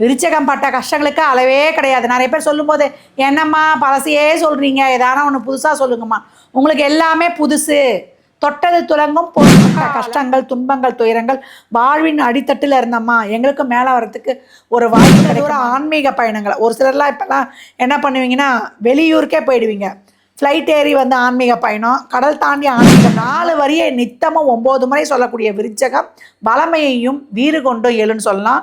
விருச்சகம் பட்ட கஷ்டங்களுக்கு அளவே கிடையாது. நிறைய பேர் சொல்லும்போது என்னம்மா பழசையே சொல்கிறீங்க ஏதான ஒன்று புதுசாக சொல்லுங்கம்மா. உங்களுக்கு எல்லாமே புதுசு. தொட்டது துலங்கும் பொருட்பட்ட கஷ்டங்கள் துன்பங்கள் துயரங்கள் வாழ்வின் அடித்தட்டில் இருந்தம்மா. எங்களுக்கு மேலே வரத்துக்கு ஒரு வாய்ப்பு ஒரு ஆன்மீக பயணங்கள். ஒரு சிலர்லாம் இப்போல்லாம் என்ன பண்ணுவீங்கன்னா வெளியூருக்கே போயிடுவீங்க. ஃப்ளைட் ஏறி வந்து ஆன்மீக பயணம். கடல் தாண்டி ஆன்மீக நாலு வரியை நித்தமும் ஒம்பது முறை சொல்லக்கூடிய விருச்சகம் பலமையையும் வீறு கொண்டும் எழுன்னு சொல்லலாம்.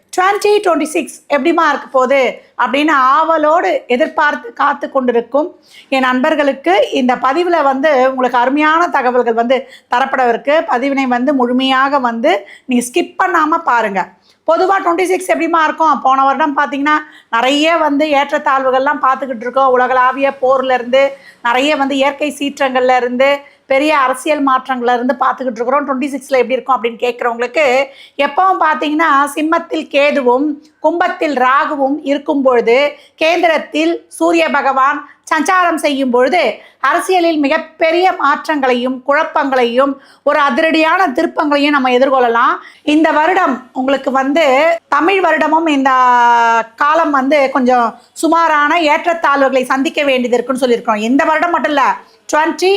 டுவெண்ட்டி டுவெண்ட்டி சிக்ஸ் எப்படிமா இருக்க போகுது அப்படின்னு ஆவலோடு எதிர்பார்த்து காத்து கொண்டிருக்கும் என் நண்பர்களுக்கு இந்த பதிவில் வந்து உங்களுக்கு அருமையான தகவல்கள் வந்து தரப்படவிருக்கு. பதிவினை வந்து முழுமையாக வந்து நீங்கள் ஸ்கிப் பண்ணாமல் பாருங்கள் பொதுவாக டுவெண்ட்டி சிக்ஸ் எப்படிமா இருக்கும் போன வருடம் பார்த்தீங்கன்னா நிறைய வந்து ஏற்றத்தாழ்வுகள்லாம் பார்த்துக்கிட்டு இருக்கோம். உலகளாவிய போர்லேருந்து நிறைய வந்து இயற்கை சீற்றங்கள்லேருந்து பெரிய அரசியல் மாற்றங்களை இருந்து பார்த்துக்கிட்டு இருக்கிறோம். டுவெண்ட்டி சிக்ஸில் எப்படி இருக்கும் அப்படின்னு கேட்குறவங்களுக்கு எப்பவும் பார்த்தீங்கன்னா சிம்மத்தில் கேதுவும் கும்பத்தில் ராகுவும் இருக்கும் பொழுது கேந்திரத்தில் சூரிய பகவான் சஞ்சாரம் செய்யும் பொழுது அரசியலில் மிகப்பெரிய மாற்றங்களையும் குழப்பங்களையும் ஒரு அதிரடியான திருப்பங்களையும் நம்ம எதிர்கொள்ளலாம். இந்த வருடம் உங்களுக்கு வந்து தமிழ் வருடமும் இந்த காலம் வந்து கொஞ்சம் சுமாரான ஏற்றத்தாழ்வுகளை சந்திக்க வேண்டியது இருக்குன்னு சொல்லியிருக்கோம் இந்த வருடம் மட்டும் இல்லை டுவெண்ட்டி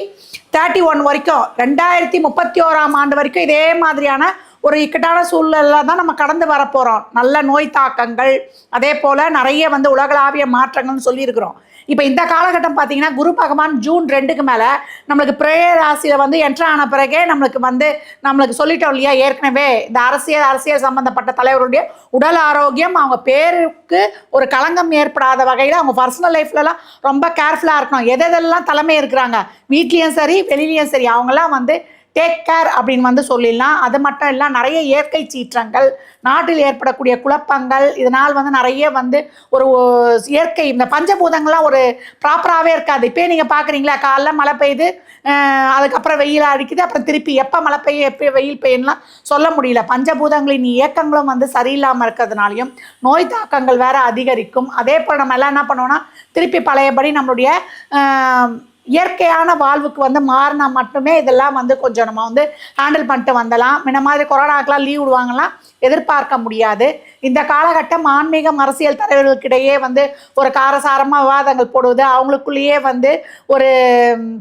தேர்ட்டி ஒன் வரைக்கும் ரெண்டாயிரத்தி முப்பத்தி ஓராம் ஆண்டு வரைக்கும் இதே மாதிரியான ஒரு இக்கட்டான சூழ்நிலை தான் நம்ம கடந்து வரப்போகிறோம் நல்ல நோய் தாக்கங்கள் அதே போல் நிறைய வந்து உலகளாவிய மாற்றங்கள்னு சொல்லியிருக்கிறோம். இப்போ இந்த காலகட்டம் பார்த்தீங்கன்னா குரு பகவான் ஜூன் ரெண்டுக்கு மேலே நம்மளுக்கு பிரேய ராசியில் வந்து என்ட்ரு ஆன பிறகே நம்மளுக்கு வந்து நம்மளுக்கு சொல்லிட்டோம் இல்லையா ஏற்கனவே இந்த அரசியல் அரசியல் சம்பந்தப்பட்ட தலைவருடைய உடல் ஆரோக்கியம் அவங்க பேருக்கு ஒரு களங்கம் ஏற்படாத வகையில் அவங்க பர்சனல் லைஃப்லலாம் ரொம்ப கேர்ஃபுல்லாக இருக்கணும். எதெல்லாம் தலைமை இருக்கிறாங்க வீட்லேயும் சரி வெளியிலையும் சரி அவங்கெல்லாம் வந்து டேக் கேர் அப்படின்னு வந்து சொல்லிடலாம். அது மட்டும் இல்லை நிறைய இயற்கை சீற்றங்கள் நாட்டில் ஏற்படக்கூடிய குழப்பங்கள் இதனால் வந்து நிறைய வந்து ஒரு இயற்கை இந்த பஞ்சபூதங்கள்லாம் ஒரு ப்ராப்பராகவே இருக்காது. இப்போ நீங்கள் பார்க்குறீங்களா காலைல மழை பெய்யுது அதுக்கப்புறம் வெயில் அடிக்குது அப்புறம் திருப்பி எப்போ மழை பெய்ய எப்போ வெயில் பெய்யலாம் சொல்ல முடியல. பஞ்சபூதங்களின் இயக்கங்களும் வந்து சரியில்லாமல் இருக்கிறதுனாலையும் நோய் தாக்கங்கள் வேறு அதிகரிக்கும். அதே போல் நம்ம எல்லாம் என்ன பண்ணோம்னா திருப்பி பழையபடி நம்மளுடைய இயற்கையான வாழ்வுக்கு வந்து மாறினா மட்டுமே இதெல்லாம் வந்து கொஞ்சம் நம்ம வந்து ஹேண்டில் பண்ணிட்டு வந்தலாம். முன்ன மாதிரி கொரோனாக்கெலாம் லீவ் விடுவாங்கலாம் எதிர்பார்க்க முடியாது. இந்த காலகட்டம் ஆன்மீகம் அரசியல் தலைவர்களுக்கிடையே வந்து ஒரு காரசாரமாக விவாதங்கள் போடுவது அவங்களுக்குள்ளேயே வந்து ஒரு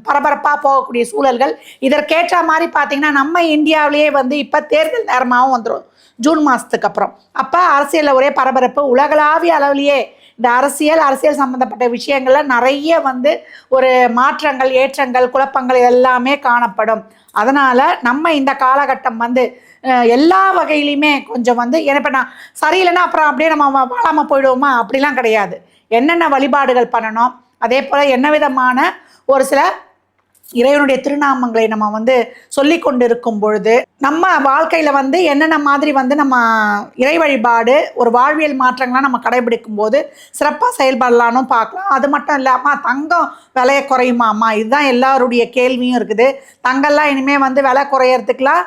பரபரப்பாக போகக்கூடிய சூழல்கள். இதற்கேற்ற மாதிரி பார்த்தீங்கன்னா நம்ம இந்தியாவிலேயே வந்து இப்போ தேர்தல் நேரமாகவும் வந்துடும் ஜூன் மாதத்துக்கு அப்புறம். அப்போ அரசியலில் ஒரே பரபரப்பு உலகளாவிய அளவிலேயே இந்த அரசியல் அரசியல் சம்மந்தப்பட்ட விஷயங்களில் நிறைய வந்து ஒரு மாற்றங்கள் ஏற்றங்கள் குழப்பங்கள் எல்லாமே காணப்படும். அதனால் நம்ம இந்த காலகட்டம் வந்து எல்லா வகையிலையுமே கொஞ்சம் வந்து ஏன்னா இப்போ நான் சரியில்லைன்னா அப்புறம் அப்படியே நம்ம வாழாமல் போயிடுவோமா? அப்படிலாம் கிடையாது. என்னென்ன வழிபாடுகள் பண்ணணும்? அதே போல் என்ன விதமான ஒரு சில இறைவனுடைய திருநாமங்களை நம்ம வந்து சொல்லி கொண்டிருக்கும் பொழுது நம்ம வாழ்க்கையில் வந்து என்னென்ன மாதிரி வந்து நம்ம இறை வழிபாடு ஒரு வாழ்வியல் மாற்றங்கள்லாம் நம்ம கடைபிடிக்கும் போது சிறப்பாக செயல்படலான்னு பார்க்கலாம். அது மட்டும் இல்லாமல் தங்கம் விலையை குறையுமாம்மா? இதுதான் எல்லாருடைய கேள்வியும் இருக்குது. தங்கம்லாம் இனிமேல் வந்து விலை குறையறதுக்கெலாம்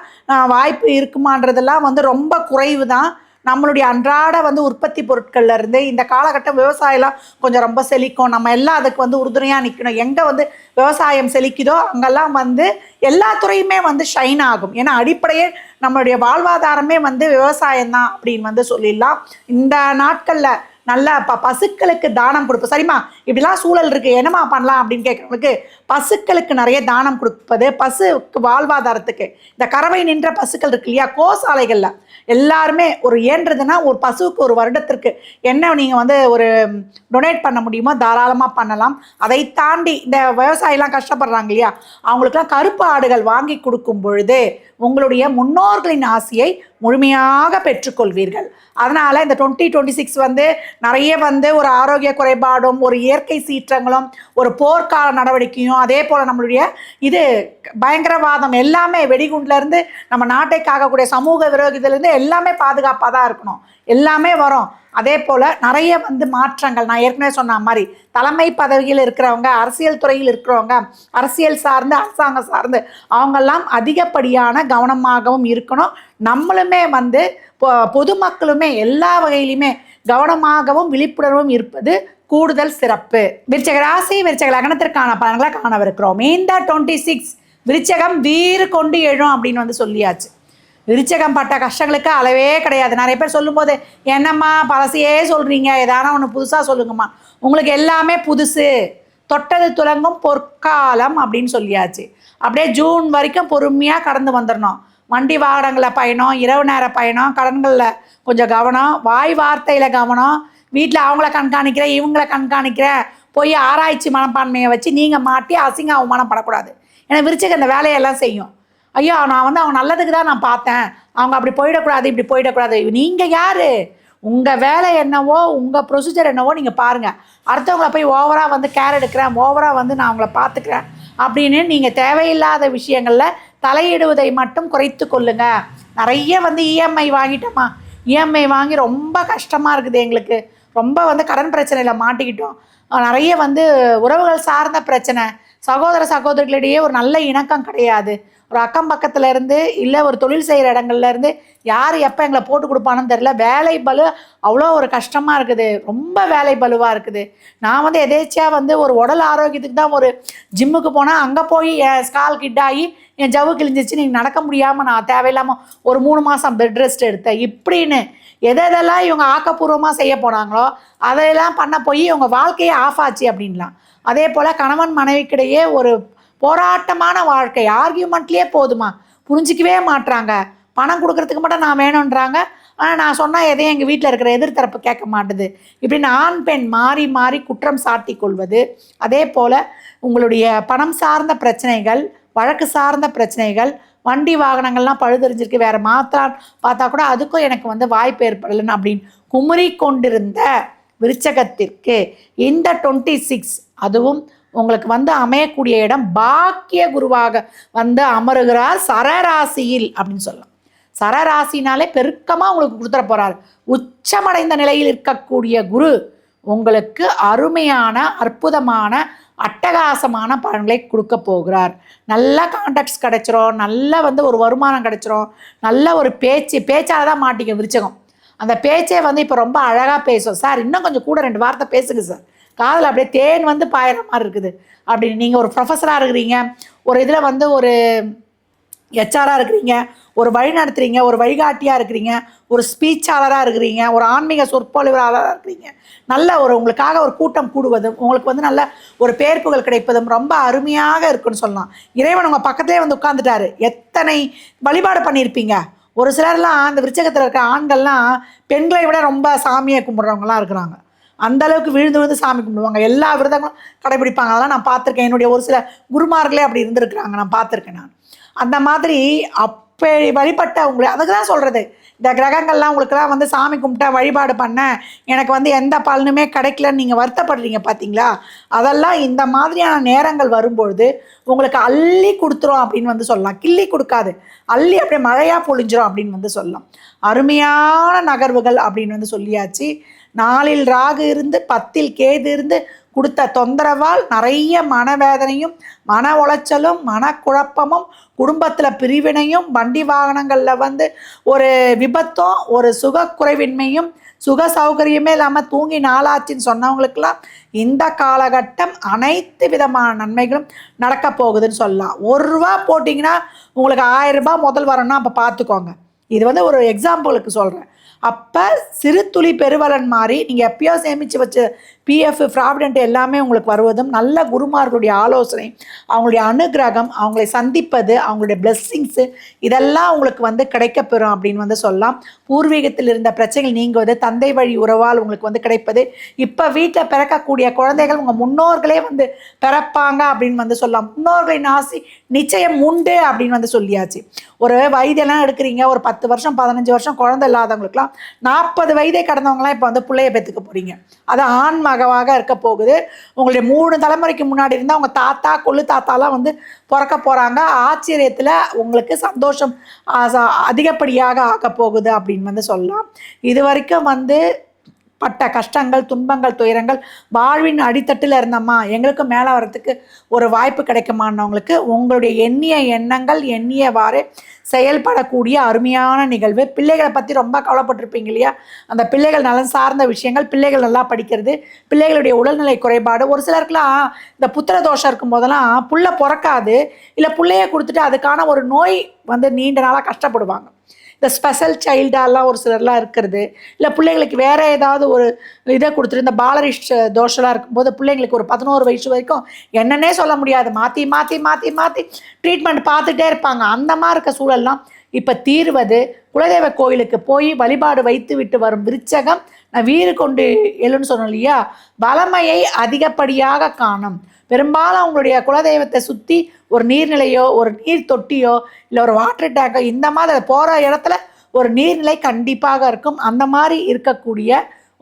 வாய்ப்பு இருக்குமான்றதெல்லாம் வந்து ரொம்ப குறைவு தான் நம்மளுடைய அன்றாட வந்து உற்பத்தி பொருட்கள்ல இருந்து இந்த காலகட்டம் விவசாயம்லாம் கொஞ்சம் ரொம்ப செழிக்கும். நம்ம எல்லாம் அதுக்கு வந்து உறுதுணையாக நிற்கணும் எங்கே வந்து விவசாயம் செழிக்குதோ அங்கெல்லாம் வந்து எல்லா துறையுமே வந்து ஷைன் ஆகும். ஏன்னா அடிப்படையே நம்மளுடைய வாழ்வாதாரமே வந்து விவசாயம் தான் அப்படின்னு வந்து சொல்லிடலாம். இந்த நாட்களில் நல்ல ப பசுக்களுக்கு தானம் கொடுப்போம் சரிம்மா? இப்படிலாம் சூழல் இருக்குது என்னம்மா பண்ணலாம் அப்படின்னு கேட்குறவங்களுக்கு பசுக்களுக்கு நிறைய தானம் கொடுப்பது பசுக்கு வாழ்வாதாரத்துக்கு. இந்த கறவை நின்ற பசுக்கள் இருக்கு இல்லையா? கோசாலைகளில். எல்லாருமே ஒரு ஏன்றதுன்னா ஒரு பசுவுக்கு ஒரு வருடத்திற்கு என்ன நீங்கள் வந்து ஒரு டொனேட் பண்ண முடியுமோ தாராளமாக பண்ணலாம். அதை தாண்டி இந்த விவசாயிலாம் கஷ்டப்படுறாங்க இல்லையா? அவங்களுக்குலாம் கருப்பு ஆடுகள் வாங்கி கொடுக்கும் பொழுது உங்களுடைய முன்னோர்களின் ஆசையை முழுமையாக பெற்றுக்கொள்வீர்கள். அதனால் இந்த டுவெண்ட்டி டுவெண்ட்டி சிக்ஸ் வந்து நிறைய வந்து ஒரு ஆரோக்கிய குறைபாடும் ஒரு இயற்கை சீற்றங்களும் ஒரு போர்க்கால நடவடிக்கையும் அதே போல் நம்மளுடைய இது பயங்கரவாதம் எல்லாமே வெடிகுண்டுலேருந்து நம்ம நாட்டை காக்கக்கூடிய சமூக விரோதியிலேருந்து எல்லாமே பாதுகாப்பாக தான் இருக்கணும். எல்லாமே வரும். அதே போல் நிறைய வந்து மாற்றங்கள் நான் ஏற்கனவே சொன்ன மாதிரி தலைமை பதவியில் இருக்கிறவங்க அரசியல் துறையில் இருக்கிறவங்க அரசியல் சார்ந்து அரசாங்கம் சார்ந்து அவங்கெல்லாம் அதிகப்படியான கவனமாகவும் இருக்கணும். நம்மளுமே வந்து பொ- பொதுமக்களுமே எல்லா வகையிலுமே கவனமாகவும் விழிப்புணர்வும் இருப்பது கூடுதல் சிறப்பு. விருச்சக ராசி விருச்சக லக்னத்திற்கான பலன்களை காணவிருக்கிறோம். இந்த டுவெண்ட்டி சிக்ஸ் விருச்சகம் வீறு கொண்டு எழும் அப்படின்னு வந்து சொல்லியாச்சு. விருச்சகம் பட்ட கஷ்டங்களுக்கு அளவே கிடையாது. நிறைய பேர் சொல்லும்போது என்னம்மா பழசையே சொல்கிறீங்க எதானா ஒன்று புதுசாக சொல்லுங்கம்மா. உங்களுக்கு எல்லாமே புதுசு. தொட்டது துலங்கும் பொற்காலம் அப்படின்னு சொல்லியாச்சு. அப்படியே ஜூன் வரைக்கும் பொறுமையாக கடந்து வந்துடணும் வண்டி வாகனங்களில் பயணம் இரவு நேர பயணம் கடன்களில் கொஞ்சம் கவனம் வாய் வார்த்தையில் கவனம். வீட்டில் அவங்கள கண்காணிக்கிறேன் இவங்கள கண்காணிக்கிறேன் போய் ஆராய்ச்சி மனப்பான்மையை வச்சு நீங்கள் மாட்டி அசிங்க அவமானப்படக்கூடாது ஏன்னா விருச்சிக இந்த வேலையெல்லாம் செய்யும். ஐயோ நான் வந்து அவங்க நல்லதுக்கு தான் நான் பார்த்தேன். அவங்க அப்படி போயிடக்கூடாது இப்படி போயிடக்கூடாது. நீங்கள் யார்? உங்கள் வேலை என்னவோ உங்கள் ப்ரொசீஜர் என்னவோ நீங்கள் பாருங்கள் அடுத்தவங்களை போய் ஓவராக வந்து கேர் எடுக்கிறேன் ஓவராக வந்து நான் அவங்கள பார்த்துக்கிறேன் அப்படின்னு நீங்கள் தேவையில்லாத விஷயங்களில் தலையிடுவதை மட்டும் குறைத்து கொள்ளுங்க. நிறைய வந்து இஎம்ஐ வாங்கிட்டோமா? இஎம்ஐ வாங்கி ரொம்ப கஷ்டமாக இருக்குது எங்களுக்கு. ரொம்ப வந்து கடன் பிரச்சனையில் மாட்டிக்கிட்டோம். நிறைய வந்து உறவுகள் சார்ந்த பிரச்சனை. சகோதர சகோதரிகளிடையே ஒரு நல்ல இணக்கம் கிடையாது. ஒரு அக்கம் பக்கத்துல இருந்து இல்லை ஒரு தொழில் செய்கிற இடங்கள்ல இருந்து யார் எப்போ எங்களை போட்டு கொடுப்பான்னு தெரில வேலை பலு அவ்வளோ ஒரு கஷ்டமாக இருக்குது. ரொம்ப வேலை பலுவாக இருக்குது. நான் வந்து எதேச்சியாக வந்து ஒரு உடல் ஆரோக்கியத்துக்கு தான் ஒரு ஜிம்முக்கு போனால் அங்கே போய் என் ஸ்கால் கிட் ஆகி என் ஜவு கிழிஞ்சிச்சு நீங்கள் நடக்க முடியாமல் நான் தேவையில்லாமல் ஒரு மூணு மாதம் பெட் ரெஸ்ட் எடுத்தேன். இப்படின்னு எதை எதெல்லாம் இவங்க ஆக்கப்பூர்வமாக செய்ய போனாங்களோ அதையெல்லாம் பண்ண போய் இவங்க வாழ்க்கையே ஆஃப் ஆச்சு அப்படின்லாம் அதே போல் கணவன் மனைவிக்கிடையே ஒரு போராட்டமான வாழ்க்கை. ஆர்கியூமெண்ட்லேயே போதுமா? புரிஞ்சிக்கவே மாட்றாங்க. பணம் கொடுக்கறதுக்கு மட்டும் நான் வேணுன்றாங்க ஆனால் நான் சொன்னால் எதையும் எங்கள் வீட்டில் இருக்கிற எதிர்த்தரப்பு கேட்க மாட்டுது. இப்படின்னு ஆண் பெண் மாறி மாறி குற்றம் சாட்டி கொள்வது. அதே போல் உங்களுடைய பணம் சார்ந்த பிரச்சனைகள் வழக்கு சார்ந்த பிரச்சனைகள் வண்டி வாகனங்கள்லாம் பழுதறிஞ்சிருக்கு. வேறு மாத்தான் பார்த்தா கூட அதுக்கும் எனக்கு வந்து வாய்ப்பு ஏற்படலைன்னு அப்படின்னு குமுறி கொண்டிருந்த விருச்சகத்திற்கு இந்த டுவெண்ட்டி சிக்ஸ் அதுவும் உங்களுக்கு வந்து அமையக்கூடிய இடம் பாக்கிய குருவாக வந்து அமருகிறார் சரராசியில் அப்படின்னு சொல்லலாம். சரராசினாலே பெருக்கமாக உங்களுக்கு கொடுத்துட போகிறார் உச்சமடைந்த நிலையில் இருக்கக்கூடிய குரு உங்களுக்கு அருமையான அற்புதமான அட்டகாசமான பலன்களை கொடுக்க போகிறார். நல்ல கான்டாக்ட்ஸ் கிடைச்சிரும். நல்ல வந்து ஒரு வருமானம் கிடைச்சிரும். நல்ல ஒரு பேச்சு பேச்சால் தான் மாட்டிக்க விருச்சகம். அந்த பேச்சே வந்து இப்போ ரொம்ப அழகாக பேசும். சார் இன்னும் கொஞ்சம் கூட ரெண்டு வார்த்தை பேசுங்க சார். காதில் அப்படியே தேன் வந்து பாயிற மாதிரி இருக்குது. அப்படின்னு நீங்கள் ஒரு ப்ரொஃபஸராக இருக்கிறீங்க ஒரு இதில் வந்து ஒரு ஹெச்ஆராக இருக்கிறீங்க ஒரு வழி நடத்துகிறீங்க ஒரு வழிகாட்டியாக இருக்கிறீங்க ஒரு ஸ்பீச்சாளராக இருக்கிறீங்க ஒரு ஆன்மீக சொற்பொழிவாளராக இருக்கிறீங்க. நல்ல ஒரு உங்களுக்காக ஒரு கூட்டம் கூடுவதும் உங்களுக்கு வந்து நல்ல ஒரு பேர்ப்புகள் கிடைப்பதும் ரொம்ப அருமையாக இருக்குன்னு சொல்லலாம். இறைவன் உங்கள் பக்கத்திலே வந்து உட்காந்துட்டாரு எத்தனை வழிபாடு பண்ணியிருப்பீங்க? ஒரு சிலர்லாம் அந்த விருச்சகத்தில் இருக்க ஆண்கள்லாம் பெண்களை விட ரொம்ப சாமியை கும்பிட்றவங்களாம் இருக்கிறாங்க. அந்த அளவுக்கு விழுந்து விழுந்து சாமி கும்பிடுவாங்க. எல்லா விரதங்களும் கடைபிடிப்பாங்க. அதெல்லாம் நான் பார்த்துருக்கேன். என்னுடைய ஒரு சில குருமார்களே அப்படி இருந்திருக்கிறாங்க. நான் பார்த்துருக்கேன் நான். அந்த மாதிரி அப்போ வழிபட்ட உங்களை அதுக்கு தான் சொல்கிறது இந்த கிரகங்கள்லாம் உங்களுக்குலாம் வந்து சாமி கும்பிட்டா வழிபாடு பண்ண எனக்கு வந்து எந்த பலனுமே கிடைக்கலன்னு நீங்கள் வருத்தப்படுறீங்க பார்த்தீங்களா அதெல்லாம் இந்த மாதிரியான நேரங்கள் வரும்பொழுது உங்களுக்கு அள்ளி கொடுத்துரும் அப்படின்னு வந்து சொல்லலாம். கிள்ளி கொடுக்காது. அள்ளி அப்படியே மழையாக பொழிஞ்சிரும் அப்படின்னு வந்து சொல்லலாம். அருமையான நகர்வுகள் அப்படின்னு வந்து சொல்லியாச்சு. நாளில் ராகு இருந்து பத்தில் கேது இருந்து கொடுத்த தொந்தரவால் நிறைய மனவேதனையும் மன உளைச்சலும் மனக்குழப்பமும் குடும்பத்தில் பிரிவினையும் வண்டி வாகனங்களில் வந்து ஒரு விபத்தும் ஒரு சுகக்குறைவின்மையும் சுக சௌகரியமே இல்லாமல் தூங்கி நாளாச்சின்னு சொன்னவங்களுக்கெல்லாம் இந்த காலகட்டம் அனைத்து விதமான நன்மைகளும் நடக்க போகுதுன்னு சொல்லலாம். ஒரு ரூபா போட்டிங்கன்னா உங்களுக்கு ஆயிரம் ரூபாய் முதல் வரணும்னா அப்போ பார்த்துக்கோங்க இது வந்து ஒரு எக்ஸாம்பிளுக்கு சொல்கிறேன் அப்போ சிறு துளி பெருவலன் மாதிரி நீங்கள் எப்பயோ சேமித்து வச்ச பிஎஃப் ப்ராவிடென்ட் எல்லாமே உங்களுக்கு வருவதும் நல்ல குருமார்களுடைய ஆலோசனை அவங்களுடைய அனுகிரகம் அவங்களை சந்திப்பது அவங்களுடைய பிளெஸ்ஸிங்ஸு இதெல்லாம் உங்களுக்கு வந்து கிடைக்கப்பெறும் அப்படின்னு வந்து சொல்லலாம். பூர்வீகத்தில் இருந்த பிரச்சனைகள் நீங்குவது தந்தை வழி உறவால் உங்களுக்கு வந்து கிடைப்பது. இப்போ வீட்டில் பிறக்கக்கூடிய குழந்தைகள் உங்கள் முன்னோர்களே வந்து பிறப்பாங்க அப்படின்னு வந்து சொல்லலாம். முன்னோர்களின் ஆசி நிச்சயம் உண்டு அப்படின்னு வந்து சொல்லியாச்சு. ஒரு வயதெல்லாம் எடுக்கிறீங்க ஒரு பத்து வருஷம் பதினஞ்சு வருஷம் குழந்தை இல்லாதவங்களுக்குலாம் நாற்பது வயதே கடந்தவங்களாம் இப்போ வந்து பிள்ளைய பெற்றுக்க போகிறீங்க அது ஆன்மா மகவாக இருக்க போகுது. உங்களுடைய மூணு தலைமுறைக்கு முன்னாடி இருந்தால் உங்கள் தாத்தா கொள்ளு தாத்தாலாம் வந்து பிறக்க போகிறாங்க ஆச்சரியத்தில் உங்களுக்கு சந்தோஷம் அதிகப்படியாக ஆக போகுது அப்படின்னு வந்து சொல்லலாம். இது வரைக்கும் வந்து பட்ட கஷ்டங்கள் துன்பங்கள் துயரங்கள் வாழ்வின் அடித்தட்டில் இருந்தம்மா. எங்களுக்கு மேலே வரத்துக்கு ஒரு வாய்ப்பு கிடைக்குமானவங்களுக்கு உங்களுடைய எண்ணிய எண்ணங்கள் எண்ணியவாறு செயல்படக்கூடிய அருமையான நிகழ்வு. பிள்ளைகளை பற்றி ரொம்ப கவலைப்பட்டிருப்பீங்க இல்லையா? அந்த பிள்ளைகள் நலன் சார்ந்த விஷயங்கள் பிள்ளைகள் நல்லா படிக்கிறது பிள்ளைகளுடைய உடல்நிலை குறைபாடு. ஒரு சிலருக்குலாம் இந்த புத்திர தோஷம் இருக்கும் போதெல்லாம் புள்ள பிறக்காது. இல்லை பிள்ளைய கொடுத்துட்டு அதுக்கான ஒரு நோய் வந்து நீண்ட நாளாக கஷ்டப்படுவாங்க. இந்த ஸ்பெஷல் சைல்டாலாம் ஒரு சிலர்லாம் இருக்கிறது. இல்லை பிள்ளைங்களுக்கு வேறு ஏதாவது ஒரு இதை கொடுத்துட்டு இந்த பாலரிஷ் தோஷலாம் இருக்கும்போது பிள்ளைங்களுக்கு ஒரு பதினோரு வயசு வரைக்கும் என்னன்னே சொல்ல முடியாது. மாற்றி மாற்றி மாற்றி மாற்றி ட்ரீட்மெண்ட் பார்த்துட்டே இருப்பாங்க. அந்த மாதிரி இருக்க சூழல்லாம் இப்போ தீர்வது குலதெய்வ கோயிலுக்கு போய் வழிபாடு வைத்து விட்டு வரும் விருச்சகம் நான் வீறு கொண்டு எழுன்னு சொன்னோம் இல்லையா? வளமையை அதிகப்படியாக காணும். பெரும்பாலும் அவங்களுடைய குலதெய்வத்தை சுற்றி ஒரு நீர்நிலையோ ஒரு நீர் தொட்டியோ இல்லை ஒரு வாட்டர் டேங்கோ இந்த மாதிரி போகிற இடத்துல ஒரு நீர்நிலை கண்டிப்பாக இருக்கும். அந்த மாதிரி இருக்கக்கூடிய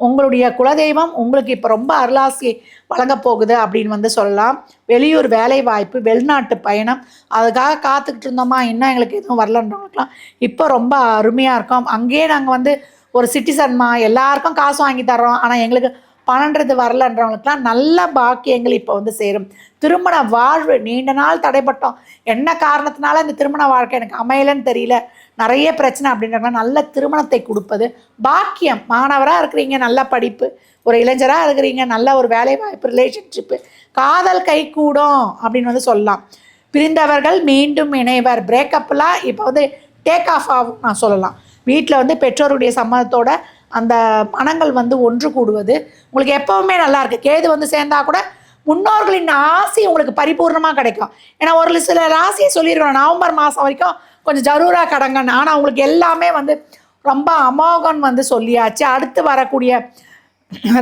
உங்களுடைய குலதெய்வம் உங்களுக்கு இப்போ ரொம்ப அருளாசி வழங்க போகுது அப்படின்னு வந்து சொல்லலாம். வெளியூர் வேலை வாய்ப்பு வெளிநாட்டு பயணம் அதுக்காக காத்துக்கிட்டு இருந்தோமா இன்னும் எங்களுக்கு எதுவும் வரலன்றவங்களுக்குலாம் இப்போ ரொம்ப அருமையாக இருக்கும். அங்கேயே நாங்கள் வந்து ஒரு சிட்டிசன்மா எல்லாருக்கும் காசு வாங்கி தர்றோம். ஆனால் எங்களுக்கு பணன்றது வரலன்றவங்களுக்குலாம் நல்ல பாக்கியங்கள் இப்போ வந்து சேரும். திருமண வாழ்வு நீண்ட நாள் தடைப்பட்டோம். என்ன காரணத்தினால இந்த திருமண வாழ்க்கை எனக்கு அமையலைன்னு தெரியல. நிறைய பிரச்சனை அப்படின்றவங்க நல்ல திருமணத்தை கொடுப்பது. பாக்கியம். மாணவராக இருக்கிறீங்க நல்ல படிப்பு. ஒரு இளைஞராக இருக்கிறீங்க நல்ல ஒரு வேலை வாய்ப்பு ரிலேஷன்ஷிப்பு காதல் கை கூடும் அப்படின்னு வந்து சொல்லலாம். பிரிந்தவர்கள் மீண்டும் இணைவர். பிரேக்கப்லாம் இப்போ வந்து டேக் ஆஃப் ஆகும் நான் சொல்லலாம். வீட்டில் வந்து பெற்றோருடைய சம்மதத்தோட அந்த மனங்கள் வந்து ஒன்று கூடுவது. உங்களுக்கு எப்போவுமே நல்லாயிருக்கு கேது வந்து சேர்ந்தா கூட முன்னோர்களின் ஆசை உங்களுக்கு பரிபூர்ணமாக கிடைக்கும். ஏன்னா ஒரு சில ராசியை சொல்லியிருக்கோம். நவம்பர் மாதம் வரைக்கும் கொஞ்சம் ஜரூராக கடங்கன்னு. ஆனால் உங்களுக்கு எல்லாமே வந்து ரொம்ப அமோகன் வந்து சொல்லியாச்சு. அடுத்து வரக்கூடிய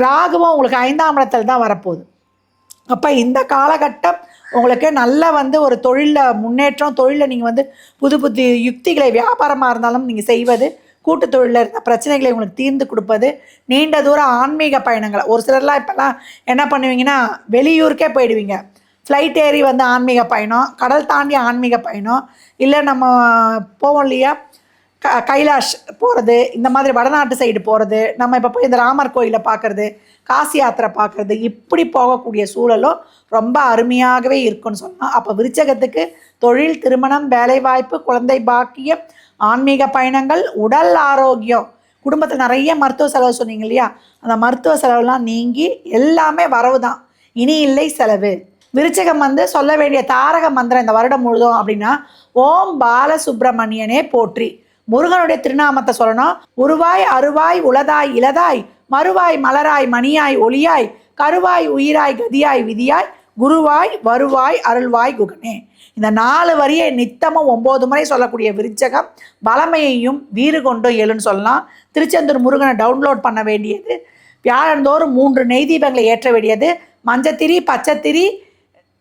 ராகுவும் உங்களுக்கு ஐந்தாம் இடத்துல தான் வரப்போகுது. அப்போ இந்த காலகட்டம் உங்களுக்கு நல்ல வந்து ஒரு தொழிலில் முன்னேற்றம் தொழிலில் நீங்கள் வந்து புது புது யுக்திகளை வியாபாரமாக இருந்தாலும் நீங்கள் செய்வது கூட்டு தொழிலில் இருந்த பிரச்சனைகளை உங்களுக்கு தீர்ந்து கொடுப்பது நீண்ட தூரம் ஆன்மீக பயணங்களை. ஒரு சிலர்லாம் இப்போல்லாம் என்ன பண்ணுவீங்கன்னா வெளியூருக்கே போயிடுவீங்க. ஃப்ளைட் ஏறி வந்து ஆன்மீக பயணம் கடல் தாண்டி ஆன்மீக பயணம் இல்லை நம்ம போவோம் இல்லையா? க கைலாஷ் போகிறது இந்த மாதிரி வடநாட்டு சைடு போகிறது நம்ம இப்போ போய் இந்த ராமர் கோயிலை பார்க்குறது காசி யாத்திரை பார்க்குறது இப்படி போகக்கூடிய சூழலும் ரொம்ப அருமையாகவே இருக்குன்னு சொன்னால் அப்போ விருச்சகத்துக்கு தொழில் திருமணம் வேலைவாய்ப்பு குழந்தை பாக்கியம் ஆன்மீக பயணங்கள் உடல் ஆரோக்கியம். குடும்பத்தில் நிறைய மருத்துவ செலவு சொன்னீங்க இல்லையா? அந்த மருத்துவ செலவுலாம் நீங்கி எல்லாமே வரவு தான் இனி இல்லை செலவு. விருச்சகம் வந்து சொல்ல வேண்டிய தாரக மந்திரம் இந்த வருடம் முழுதும் அப்படின்னா ஓம் பாலசுப்ரமணியனே போற்றி. முருகனுடைய திருநாமத்தை சொல்லணும். உருவாய் அருவாய் உளதாய் இளதாய் மறுவாய் மலராய் மணியாய் ஒளியாய் கருவாய் உயிராய் கதியாய் விதியாய் குருவாய் வருவாய் அருள்வாய் குகனே. இந்த நாலு வரியை நித்தமும் ஒம்பது முறை சொல்லக்கூடிய விருச்சகம் பலமையையும் வீறு கொண்டும் எழுன்னு சொல்லலாம். திருச்செந்தூர் முருகனை டவுன்லோட் பண்ண வேண்டியது. வியாழந்தோறும் மூன்று நெய் தீபங்களை ஏற்ற வேண்டியது. மஞ்சத்திரி பச்சைத்திரி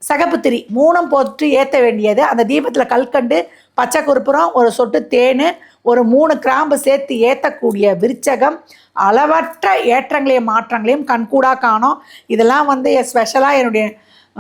சகப்புத்திரி மூணும் போட்டு ஏற்ற வேண்டியது. அந்த தீபத்தில் கல்கண்டு பச்சை குறுப்புறம் ஒரு சொட்டு தேன் ஒரு மூணு கிராம்பு சேர்த்து ஏற்றக்கூடிய விருச்சகம் அளவற்ற ஏற்றங்களையும் மாற்றங்களையும் கண்கூடாக காணும். இதெல்லாம் வந்து ஸ்பெஷலாக என்னுடைய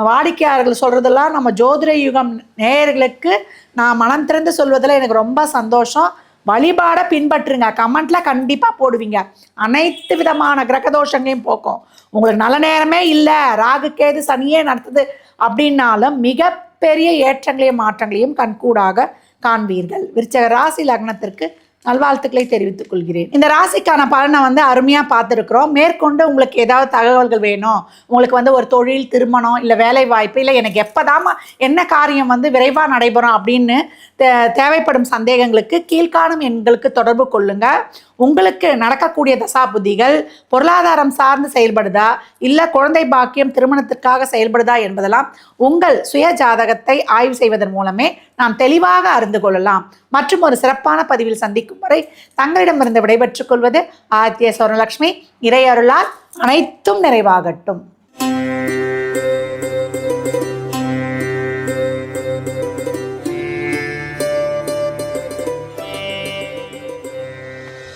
வாடிக்கையாளர்கள் சொல்கிறதெல்லாம் நம்ம ஜோதிட யுகம் நேயர்களுக்கு நான் மனம் திறந்து சொல்வதில் எனக்கு ரொம்ப சந்தோஷம். வழிபாடை பின்பற்றுங்க. கமெண்ட்ல கண்டிப்பாக போடுவீங்க. அனைத்து விதமான கிரகதோஷங்களையும் போக்கும். உங்களுக்கு நல்ல நேரமே இல்லை. ராகு கேது சனியே நடத்துது. அப்படின்னாலும் மிகப்பெரிய ஏற்றங்களையும் மாற்றங்களையும் கண்கூடாக காண்பீர்கள். விருச்சக ராசி லக்னத்திற்கு நல்வாழ்த்துக்களை தெரிவித்துக் கொள்கிறேன். இந்த ராசிக்கான பலனை வந்து அருமையாக பார்த்துருக்குறோம். மேற்கொண்டு உங்களுக்கு ஏதாவது தகவல்கள் வேணும் உங்களுக்கு வந்து ஒரு தொழில் திருமணம் இல்லை வேலை வாய்ப்பு இல்லை எனக்கு எப்போதாம என்ன காரியம் வந்து விரைவாக நடைபெறும் அப்படின்னு தே தேவைப்படும் சந்தேகங்களுக்கு கீழ்காணும் எண்களுக்கு தொடர்பு கொள்ளுங்கள் உங்களுக்கு நடக்கக்கூடிய தசாபுத்திகள் பொருளாதாரம் சார்ந்து செயல்படுதா? இல்லை குழந்தை பாக்கியம் திருமணத்திற்காக செயல்படுதா என்பதெல்லாம் உங்கள் சுய ஜாதகத்தை ஆய்வு செய்வதன் மூலமே நாம் தெளிவாக அறிந்து கொள்ளலாம். மற்றும் ஒரு சிறப்பான பதிவில் சந்திக்கும் வரை தங்களிடமிருந்து விடைபெற்றுக் கொள்வது ஆதித்ய சௌரலட்சுமி இறையருளால் அனைத்தும் நிறைவாகட்டும்.